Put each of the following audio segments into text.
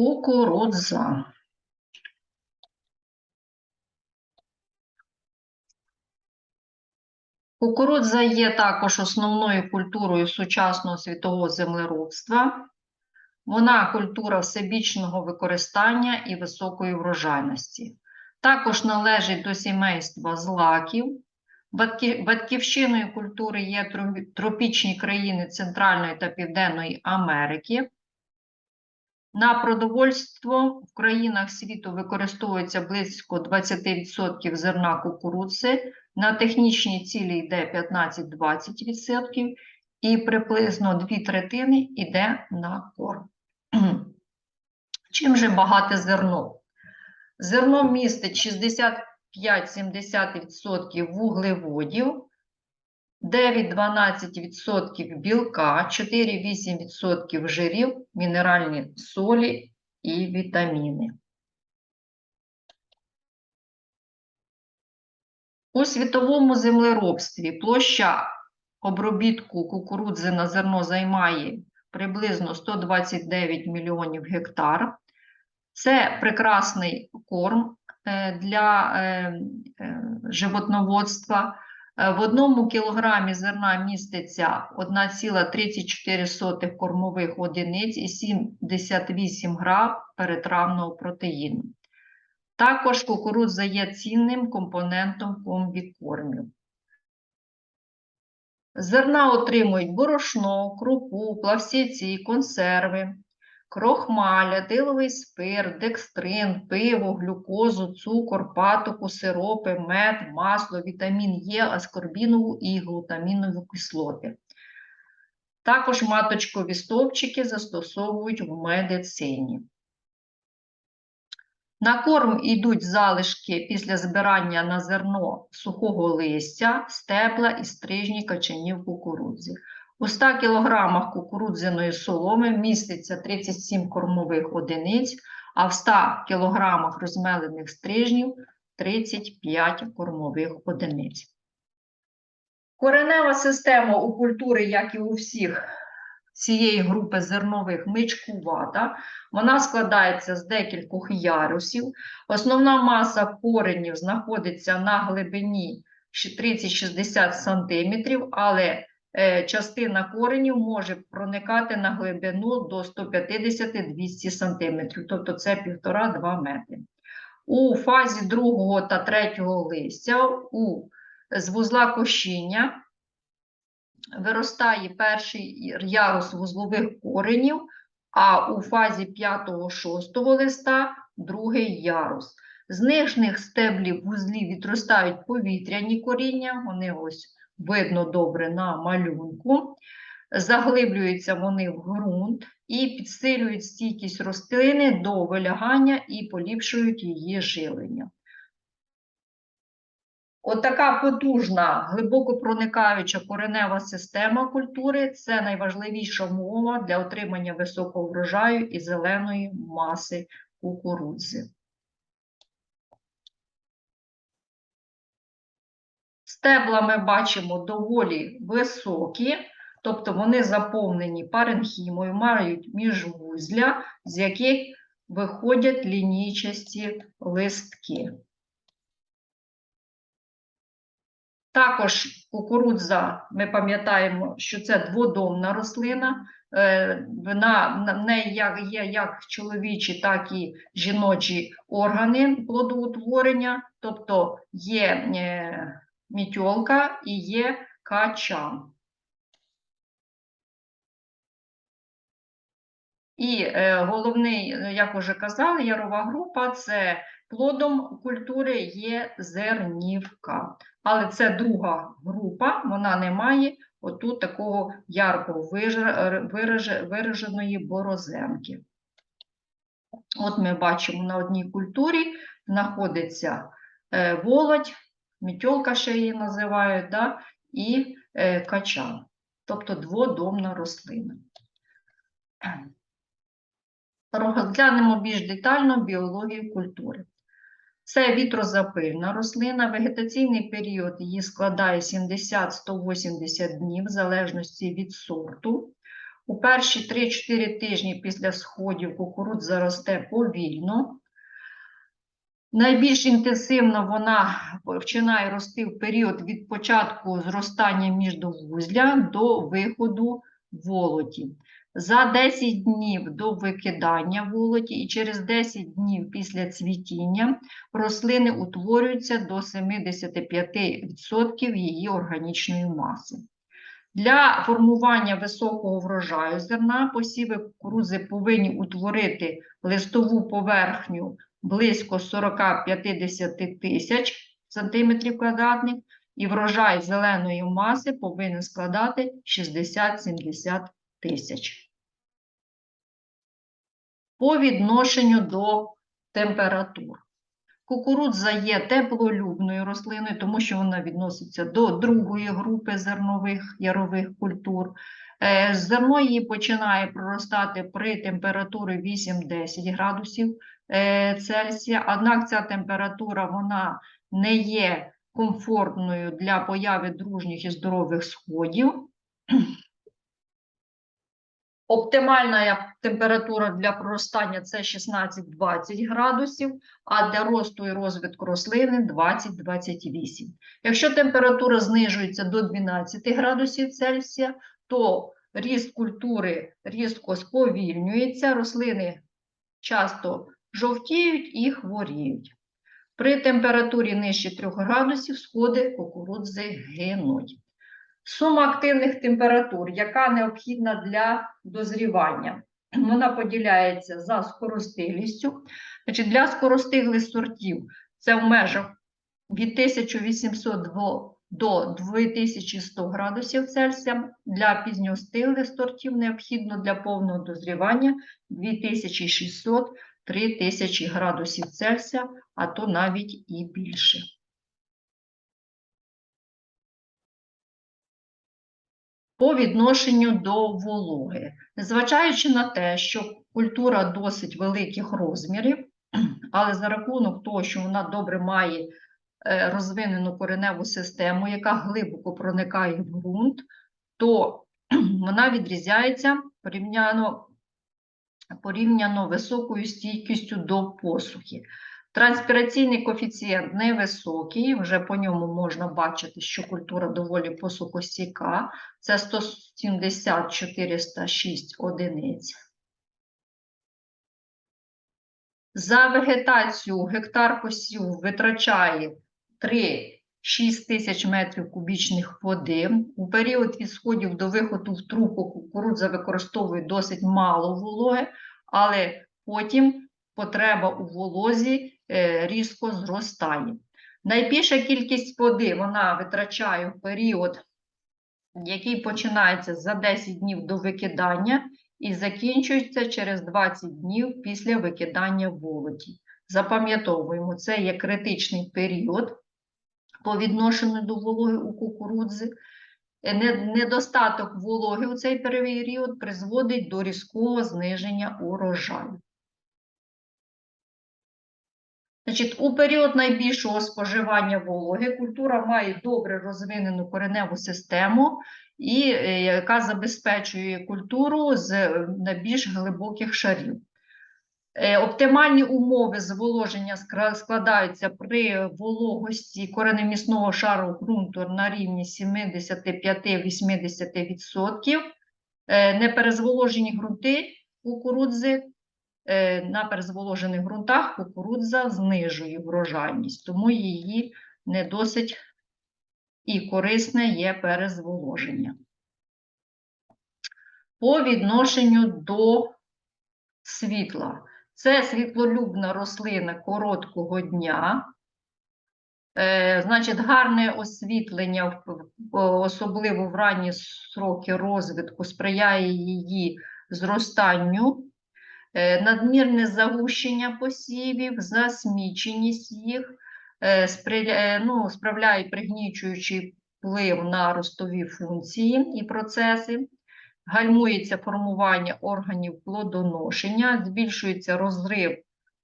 Кукурудза. Кукурудза є також основною культурою сучасного світового землеробства. Вона культура всебічного використання і високої врожайності. Також належить до сімейства злаків. Батьківщиною культури є тропічні країни Центральної та Південної Америки. На продовольство в країнах світу використовується близько 20% зерна кукурудзи, на технічні цілі йде 15-20% і приблизно 2 третини йде на корм. Чим же багате зерно? Зерно містить 65-70% вуглеводів, 9-12% білка, 4-8% жирів, мінеральні солі і вітаміни. У світовому землеробстві площа обробітку кукурудзи на зерно займає приблизно 129 мільйонів гектар. Це прекрасний корм е, для е, е, животноводства. Е, В одному кілограмі зерна міститься 1,34 кормових одиниць і 78 грам перетравного протеїну. Також кукурудза є цінним компонентом комбікормів. Зерна отримують борошно, крупу, плавсіці, консерви, крохмаль, етиловий спирт, декстрин, пиво, глюкозу, цукор, патоку, сиропи, мед, масло, вітамін Е, аскорбінову і глутамінову кислоти. Також маточкові стовпчики застосовують в медицині. На корм йдуть залишки після збирання на зерно сухого листя, стебла і стрижні качанів кукурудзи. У 100 кг кукурудзяної соломи міститься 37 кормових одиниць, а в 100 кг розмелених стрижнів 35 кормових одиниць. Коренева система у культури, як і у всіх цієї групи зернових, мичкувата. Вона складається з декількох ярусів. Основна маса коренів знаходиться на глибині 30-60 см, але частина коренів може проникати на глибину до 150-200 см, тобто це 1,5-2 метри. У фазі другого та третього листя у, з вузла кощіння виростає перший ярус вузлових коренів, а у фазі 5-6 листа другий ярус. З нижніх стеблів вузлів відростають повітряні коріння, вони ось видно добре на малюнку. Заглиблюються вони в ґрунт і підсилюють стійкість рослини до вилягання і поліпшують її живлення. Отака потужна, глибоко проникаюча коренева система культури це найважливіша умова для отримання високого врожаю і зеленої маси кукурудзи. Стебла ми бачимо доволі високі, тобто вони заповнені паренхімою, мають міжвузля, з яких виходять лінійчасті листки. Також кукурудза, ми пам'ятаємо, що це дводомна рослина. е, Вона в неї є як чоловічі, так і жіночі органи плодоутворення, тобто є е, мітьолка і є качан. І е, головний, е, як вже казали, ярова група це плодом культури є зернівка. Але це друга група, вона не має отут такого вижа- вираженої борозенки. От ми бачимо на одній культурі знаходиться е, володь, мітьолка ще її називають, да? і е, качан, тобто дводомна рослина. Розглянемо більш детально біологію культури. Це вітрозапильна рослина. Вегетаційний період її складає 70-180 днів в залежності від сорту. У перші 3-4 тижні після сходів кукурудза росте повільно. Найбільш інтенсивно вона починає рости в період від початку зростання міждовузля до виходу волоті. За 10 днів до викидання волоті і через 10 днів після цвітіння рослини утворюються до 75% її органічної маси. Для формування високого врожаю зерна посіви кукурудзи повинні утворити листову поверхню близько 40-50 тисяч сантиметрів квадратних, і врожай зеленої маси повинен складати 60-70 тисяч. По відношенню до температур. Кукурудза є теплолюбною рослиною, тому що вона відноситься до другої групи зернових ярових культур. Е, Зерно її починає проростати при температурі 8-10 градусів Цельсія, однак ця температура вона не є комфортною для появи дружніх і здорових сходів. Оптимальна температура для проростання це 16-20 градусів, а для росту і розвитку рослини 20-28. Якщо температура знижується до 12 градусів Цельсія, то ріст культури різко сповільнюється, рослини часто жовтіють і хворіють. При температурі нижче 3 градусів сходи кукурудзи гинуть. Сума активних температур, яка необхідна для дозрівання, вона поділяється за скоростиглістю. Значить, для скоростиглих сортів це в межах від 1800 до- до 2100 градусів Цельсія. Для пізньостиглих сортів необхідно для повного дозрівання 2600-3000 градусів Цельсія, а то навіть і більше. по відношенню до вологи. Незважаючи на те, що культура досить великих розмірів, але за рахунок того, що вона добре має е, розвинену кореневу систему, яка глибоко проникає в ґрунт, то вона відрізняється порівняно, порівняно високою стійкістю до посухи. Транспіраційний коефіцієнт невисокий, вже по ньому можна бачити, що культура доволі посухостійка, це 170-406 одиниць. За вегетацію гектар посіву витрачає 3-6 тисяч метрів кубічних води. У період від сходів до виходу в трубку кукурудза використовує досить мало вологи, але потім потреба у волозі е, різко зростає. Найбільша кількість води вона витрачає в період, який починається за 10 днів до викидання і закінчується через 20 днів після викидання володі. Запам'ятовуємо, це є критичний період по відношенню до вологи у кукурудзи. Е, Недостаток вологи у цей період призводить до різкого зниження урожаю. Значить, у період найбільшого споживання вологи культура має добре розвинену кореневу систему, і, е, яка забезпечує культуру з е, найбільш глибоких шарів. Е, Оптимальні умови зволоження складаються при вологості коренемісного шару ґрунту на рівні 75-80%. Е, Неперезволожені ґрунти кукурудзи е, на перезволожених ґрунтах кукурудза знижує врожайність, тому її не досить і корисне є перезволоження. По відношенню до світла. Це світлолюбна рослина короткого дня. Е, значить, гарне освітлення, особливо в ранні сроки розвитку, сприяє її зростанню. Е, надмірне загущення посівів, засміченість їх е, сприля- е, ну, справляє пригнічуючий вплив на ростові функції і процеси, гальмується формування органів плодоношення, збільшується розрив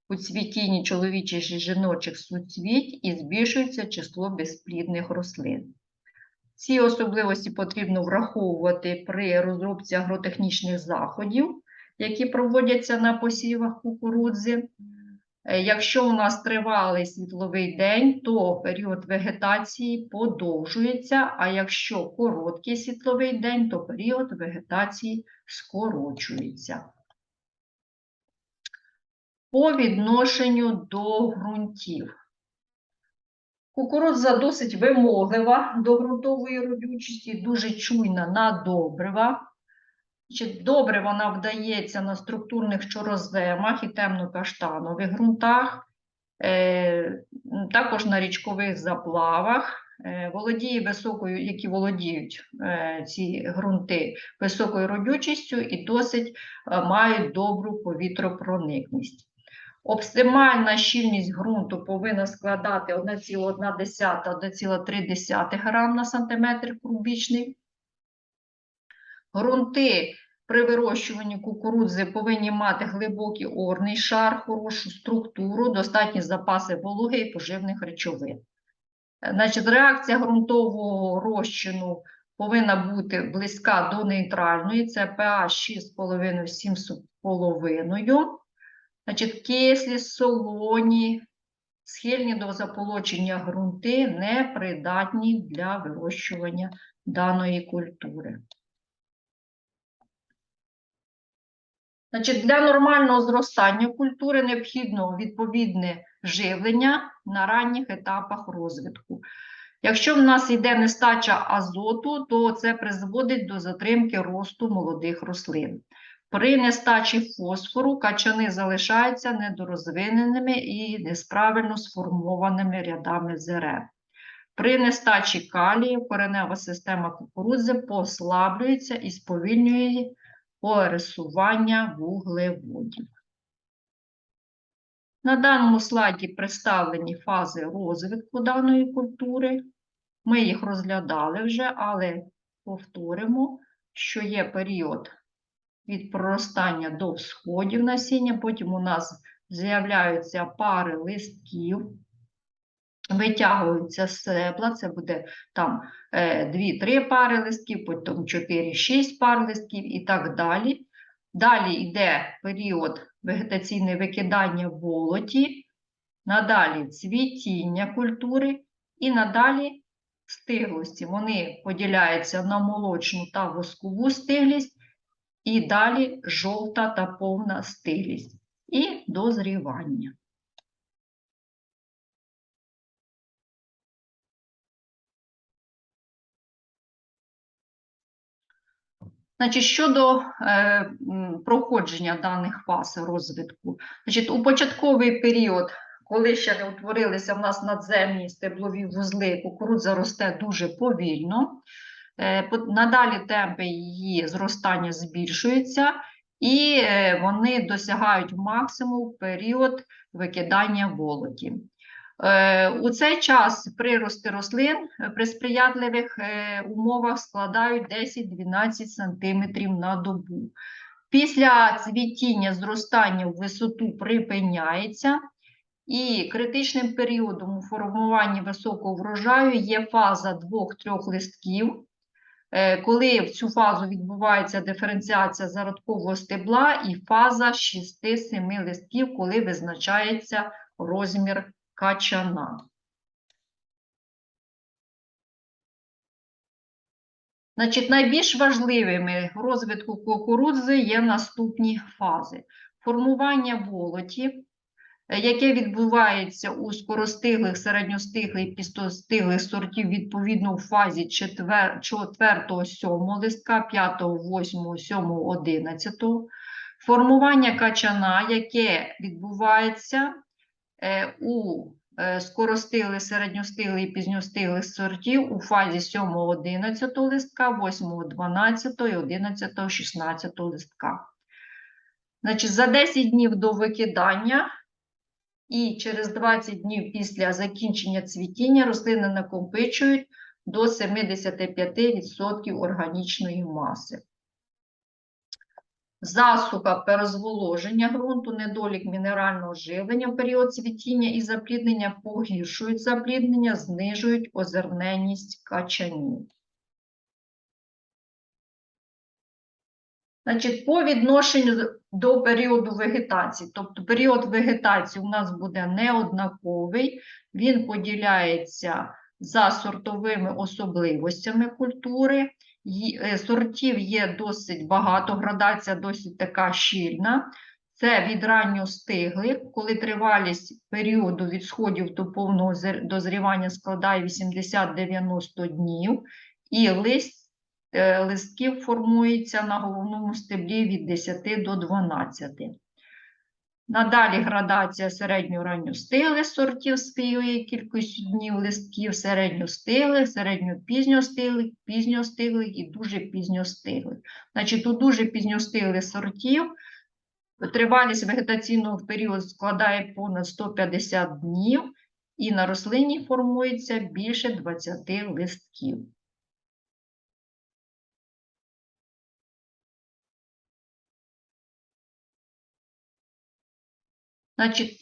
у цвітінні чоловічих і жіночих суцвіть і збільшується число безплідних рослин. Ці особливості потрібно враховувати при розробці агротехнічних заходів, які проводяться на посівах кукурудзи. Е, Якщо у нас тривалий світловий день, то період вегетації подовжується, а якщо короткий світловий день, то період вегетації скорочується. По відношенню до ґрунтів. Кукурудза досить вимоглива до ґрунтової родючості, дуже чуйна на добрива. Значить, Добре вона вдається на структурних чороземах і темно-каштанових ґрунтах, е, також на річкових заплавах. Е, володіє високою, які володіють е, ці ґрунти високою родючістю і досить е, мають добру повітропроникність. Оптимальна щільність ґрунту повинна складати 1,1-1,3 грам на сантиметр кубічний. Ґрунти при вирощуванні кукурудзи повинні мати глибокий орний шар, хорошу структуру, достатні запаси вологи і поживних речовин. Е, Значить, реакція ґрунтового розчину повинна бути близька до нейтральної, це pH 6,5-7,5. Значить, кислі, солоні, схильні до заполочення ґрунти, непридатні для вирощування даної культури. Значить, для нормального зростання культури необхідно відповідне живлення на ранніх етапах розвитку. Якщо в нас йде нестача азоту, то це призводить до затримки росту молодих рослин. При нестачі фосфору качани залишаються недорозвиненими і несправильно сформованими рядами зерен. При нестачі калію коренева система кукурудзи послаблюється і сповільнює пересування вуглеводів. На даному слайді представлені фази розвитку даної культури. Ми їх розглядали вже, але повторимо, що є період від проростання до всходів насіння, потім у нас з'являються пари листків, витягуються стебла, це буде там 2-3 пари листків, потім 4-6 пар листків і так далі. Далі йде період вегетаційне викидання волоті, надалі цвітіння культури і надалі стиглості. Вони поділяються на молочну та воскову стиглість, і далі жовта та повна стиглість і дозрівання. Значить, щодо е, проходження даних фаз розвитку, значить, у початковий період, коли ще не утворилися в нас надземні стеблові вузли, кукурудза росте дуже повільно. Е, надалі темпи її зростання збільшуються, і е, вони досягають максимум період викидання волоті. Е, У цей час прирости рослин при сприятливих е, умовах складають 10-12 см на добу. Після цвітіння зростання в висоту припиняється, і критичним періодом у формуванні високого врожаю є фаза двох-трьох листків, е, коли в цю фазу відбувається диференціація зародкового стебла, і фаза 6-7 листків, коли визначається розмір качана. Значить, найбільш важливими в розвитку кукурудзи є наступні фази. Формування волоті, е, яке відбувається у скоростиглих, середньостиглих і пістостиглих сортів відповідно у фазі 4-7 листка, 5, 8, 7, 11. Формування качана, яке відбувається у е, скоростиглих, середньостиглих і пізньостиглих сортів у фазі 7-11 листка, 8-12 і 11-16 листка. Значить, за 10 днів до викидання і через 20 днів після закінчення цвітіння рослини накопичують до 75% органічної маси засуха, перезволоження ґрунту, недолік мінерального живлення в період цвітіння і запліднення погіршують запліднення, знижують озерненість качанів. Значить, По відношенню до періоду вегетації, тобто період вегетації у нас буде неоднаковий, він поділяється за сортовими особливостями культури Е, Сортів є досить багато, градація досить така щільна. Це від ранньостиглих, коли тривалість періоду від сходів до повного дозрівання складає 80-90 днів, і лист, е, листків формується на головному стеблі від 10 до 12. Надалі градація середньо-ранньостиглих сортів з своєю кількістю днів листків, середньостиглих, середньо-пізньостиглих, пізньостиглих і дуже пізньостиглих. Значить, у дуже пізньостиглих сортів Тривалість вегетаційного періоду складає понад 150 днів, і на рослині формується більше 20 листків. Значить,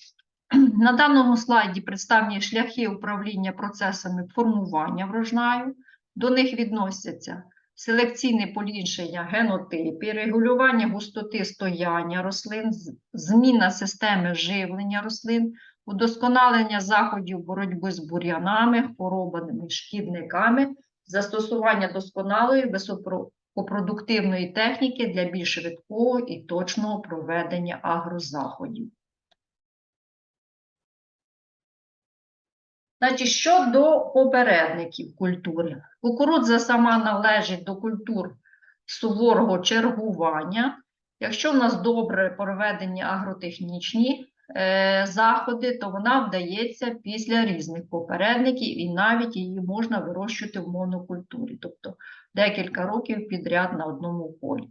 на даному слайді представлені шляхи управління процесами формування врожаю. До них відносяться селекційне поліншення генотипів, регулювання густоти стояння рослин, зміна системи живлення рослин, удосконалення заходів боротьби з бур'янами, хворобами, шкідниками, застосування досконалої високопродуктивної техніки для більш швидкого і точного проведення агрозаходів. Значить, щодо попередників культури. Кукурудза сама належить до культур суворого чергування. Якщо в нас добре проведені агротехнічні е, заходи, то вона вдається після різних попередників і навіть її можна вирощувати в монокультурі, тобто декілька років підряд на одному полі.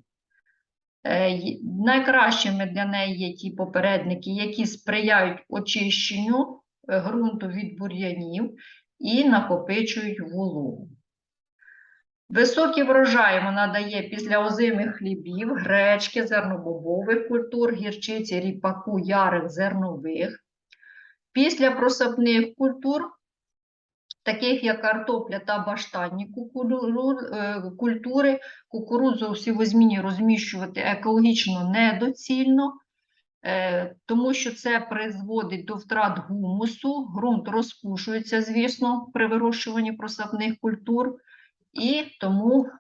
Е, Найкращими для неї є ті попередники, які сприяють очищенню ґрунту від бур'янів і накопичують вологу. Високі врожаї вона дає після озимих хлібів, гречки, зернобобових культур, гірчиці, ріпаку, ярих, зернових. Після просапних культур, таких як картопля та баштанні е, культури, кукурудзу у сівозміні розміщувати екологічно недоцільно, тому що це призводить до втрат гумусу, ґрунт розпушується, звісно, при вирощуванні просапних культур, і тому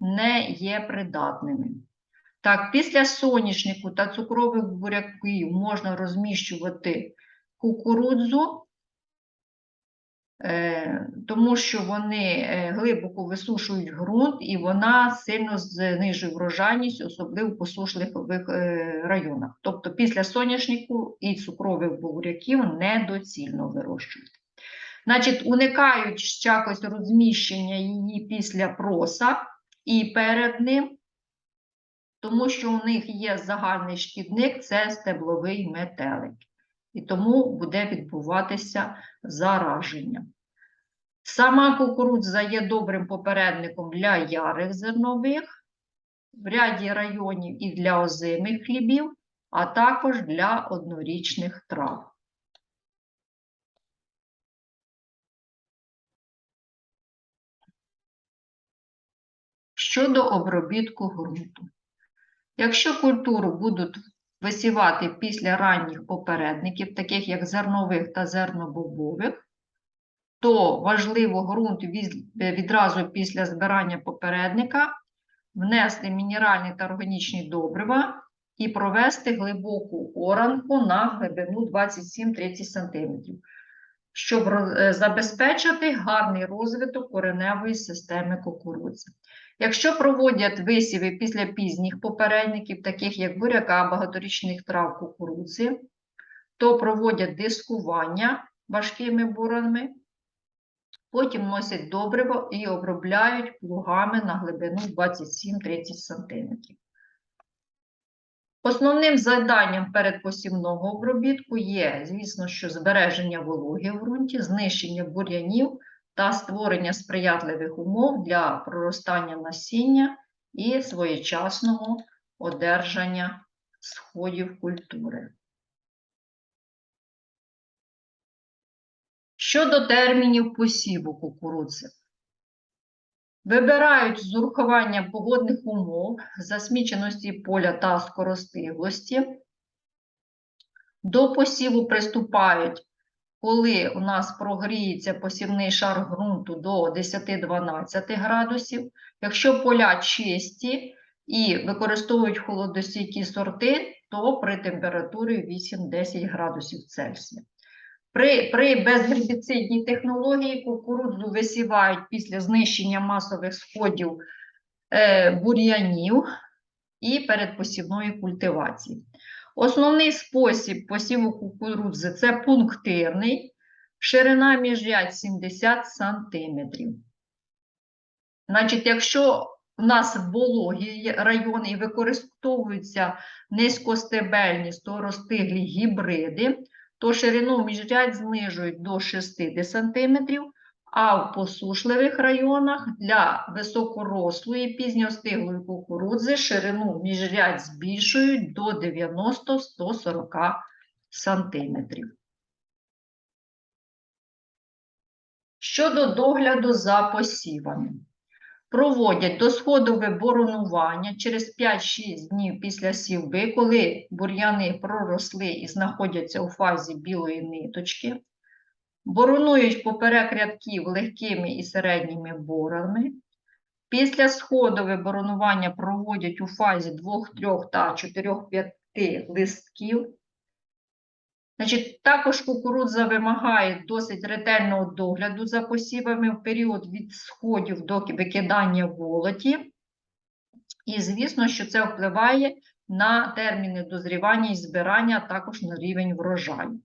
не є придатними. Так, після соняшнику та цукрових буряків можна розміщувати кукурудзу, е, тому що вони е, глибоко висушують ґрунт і вона сильно знижує врожайність, особливо в посушливих е, районах. Тобто після соняшнику і цукрових буряків недоцільно вирощувати. Значить, уникають якось розміщення її після проса і перед ним, тому що у них є загальний шкідник це стебловий метелик. І тому буде відбуватися зараження. Сама кукурудза є добрим попередником для ярих зернових, в ряді районів і для озимих хлібів, а також для однорічних трав. Щодо обробітку ґрунту. Якщо культуру будуть висівати після ранніх попередників, таких як зернових та зернобобових, то важливо ґрунт відразу після збирання попередника внести мінеральні та органічні добрива і провести глибоку оранку на глибину 27-30 см, щоб е, забезпечити гарний розвиток кореневої системи кукурудзи. Якщо проводять висіви після пізніх попередників, таких як буряка, багаторічних трав кукурудзи, то проводять дискування важкими буранами, потім носять добриво і обробляють плугами на глибину 27-30 см. Основним завданням передпосівного обробітку є, звісно, що збереження вологи в ґрунті, знищення бур'янів та створення сприятливих умов для проростання насіння і своєчасного одержання сходів культури. Щодо термінів посіву кукурудзи. Вибирають з урахуванням погодних умов, засміченості поля та скоростиглості. До посіву приступають, коли у нас прогріється посівний шар ґрунту до 10-12 градусів. Якщо поля чисті і використовують холодостійкі сорти, то при температурі 8-10 градусів Цельсія. При, при безгербіцидній технології кукурудзу висівають після знищення масових сходів е, бур'янів і перед посівною культивації. Основний спосіб посіву кукурудзи це пунктирний, ширина міжрядь 70 см. Значить, якщо у нас вологі райони і використовуються низькостебельні сторостиглі гібриди, то ширину міжрядь знижують до 60 см, а в посушливих районах для високорослої пізньостиглої кукурудзи ширину міжрядь збільшують до 90-140 см. Щодо догляду за посівами. Проводять досходове боронування через 5-6 днів після сівби, коли бур'яни проросли і знаходяться у фазі білої ниточки. Боронують поперек рядків легкими і середніми борами. Після сходове боронування проводять у фазі 2, 3 та 4-5 листків. Значить, також кукурудза вимагає досить ретельного догляду за посівами в період від сходів до викидання волоті. І, звісно, що це впливає на терміни дозрівання і збирання, а також на рівень врожаю.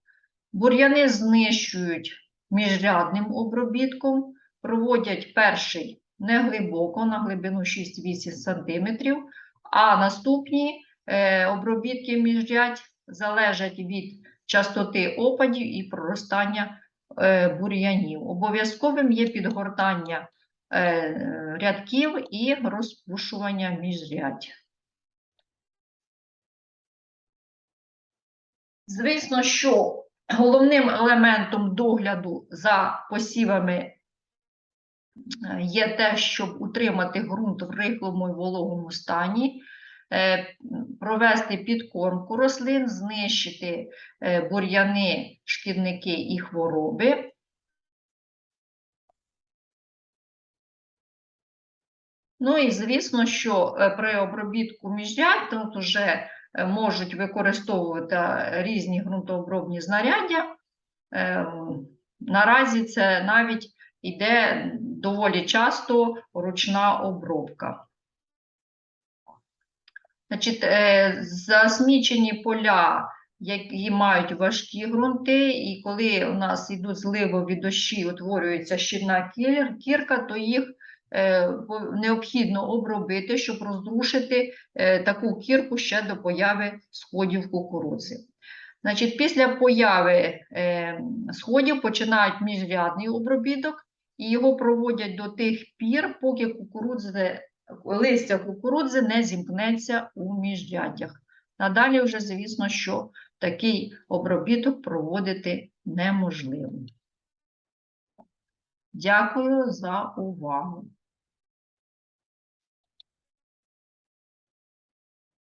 Бур'яни знищують міжрядним обробітком, проводять перший неглибоко на глибину 6-8 см, а наступні е, обробітки міжрядь залежать від частоти опадів і проростання е, бур'янів. Обов'язковим є підгортання е, рядків і розпушування міжрядь. Звісно, що головним елементом догляду за посівами е, є те, щоб утримати ґрунт в рихлому і вологому стані, е, провести підкормку рослин, знищити е, бур'яни, шкідники і хвороби. Ну і звісно, що при обробітку міжрядь тут вже можуть використовувати різні ґрунтообробні знаряддя. Ем, Наразі це навіть йде доволі часто ручна обробка. Значить, е, засмічені поля, які мають важкі ґрунти, і коли у нас йдуть зливові дощі, утворюється щільна кірка, то їх необхідно обробити, щоб розрушити е, таку кірку ще до появи сходів кукурудзи. Значить, після появи е, сходів починають міжрядний обробіток, і його проводять до тих пір, поки кукурудзи листя кукурудзи не зімкнеться у міжряддях. Надалі вже, звісно, що такий обробіток проводити неможливо. Дякую за увагу.